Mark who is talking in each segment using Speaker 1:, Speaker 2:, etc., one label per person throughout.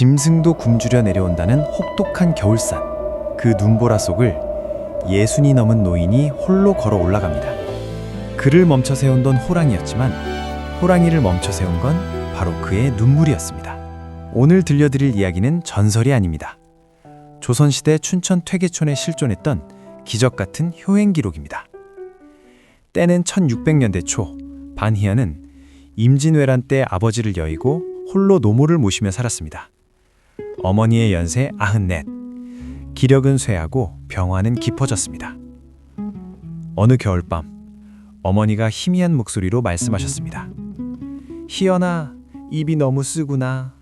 Speaker 1: 짐승도 굶주려 내려온다는 혹독한 겨울산. 그 눈보라 속을 예순이 넘은 노인이 홀로 걸어 올라갑니다. 그를 멈춰 세운 건 호랑이였지만 호랑이를 멈춰 세운 건 바로 그의 눈물이었습니다. 오늘 들려드릴 이야기는 전설이 아닙니다. 조선시대 춘천 퇴계촌에 실존했던 기적 같은 효행 기록입니다. 때는 1600년대 초 반희연은 임진왜란 때 아버지를 여의고 홀로 노모를 모시며 살았습니다. 어머니의 연세 94, 기력은 쇠하고 병화는 깊어졌습니다. 어느 겨울밤 어머니가 희미한 목소리로 말씀하셨습니다. 희연아, 입이 너무 쓰구나.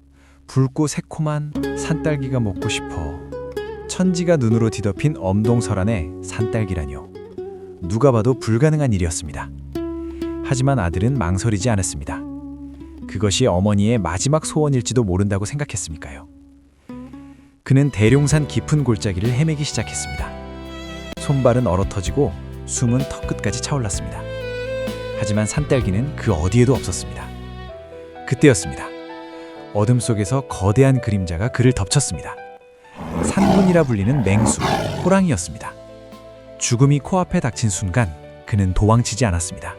Speaker 1: 붉고 새콤한 산딸기가 먹고 싶어. 천지가 눈으로 뒤덮인 엄동설안의 산딸기라뇨. 누가 봐도 불가능한 일이었습니다. 하지만 아들은 망설이지 않았습니다. 그것이 어머니의 마지막 소원일지도 모른다고 생각했으니까요. 그는 대룡산 깊은 골짜기를 헤매기 시작했습니다. 손발은 얼어터지고 숨은 턱끝까지 차올랐습니다. 하지만 산딸기는 그 어디에도 없었습니다. 그때였습니다. 어둠 속에서 거대한 그림자가 그를 덮쳤습니다. 산군이라 불리는 맹수, 호랑이였습니다. 죽음이 코앞에 닥친 순간 그는 도망치지 않았습니다.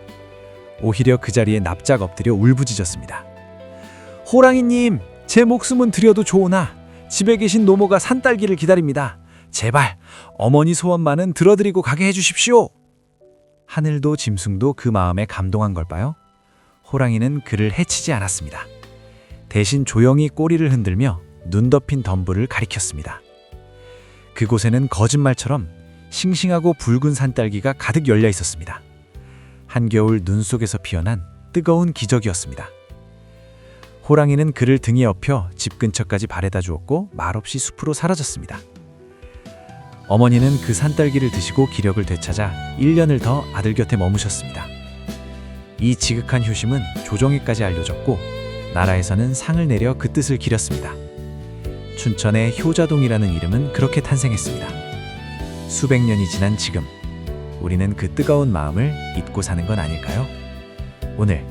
Speaker 1: 오히려 그 자리에 납작 엎드려 울부짖었습니다. 호랑이님, 제 목숨은 드려도 좋으나 집에 계신 노모가 산딸기를 기다립니다. 제발 어머니 소원만은 들어드리고 가게 해주십시오. 하늘도 짐승도 그 마음에 감동한 걸까요? 호랑이는 그를 해치지 않았습니다. 대신 조용히 꼬리를 흔들며 눈 덮인 덤불을 가리켰습니다. 그곳에는 거짓말처럼 싱싱하고 붉은 산딸기가 가득 열려 있었습니다. 한겨울 눈 속에서 피어난 뜨거운 기적이었습니다. 호랑이는 그를 등에 업혀 집 근처까지 바래다 주었고 말없이 숲으로 사라졌습니다. 어머니는 그 산딸기를 드시고 기력을 되찾아 1년을 더 아들 곁에 머무셨습니다. 이 지극한 효심은 조정에까지 알려졌고 나라에서는 상을 내려 그 뜻을 기렸습니다. 춘천의 효자동이라는 이름은 그렇게 탄생했습니다. 수백 년이 지난 지금 우리는 그 뜨거운 마음을 잊고 사는 건 아닐까요? 오늘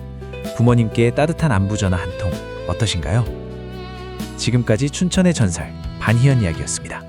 Speaker 1: 부모님께 따뜻한 안부 전화 한 통 어떠신가요? 지금까지 춘천의 전설 반희연 이야기였습니다.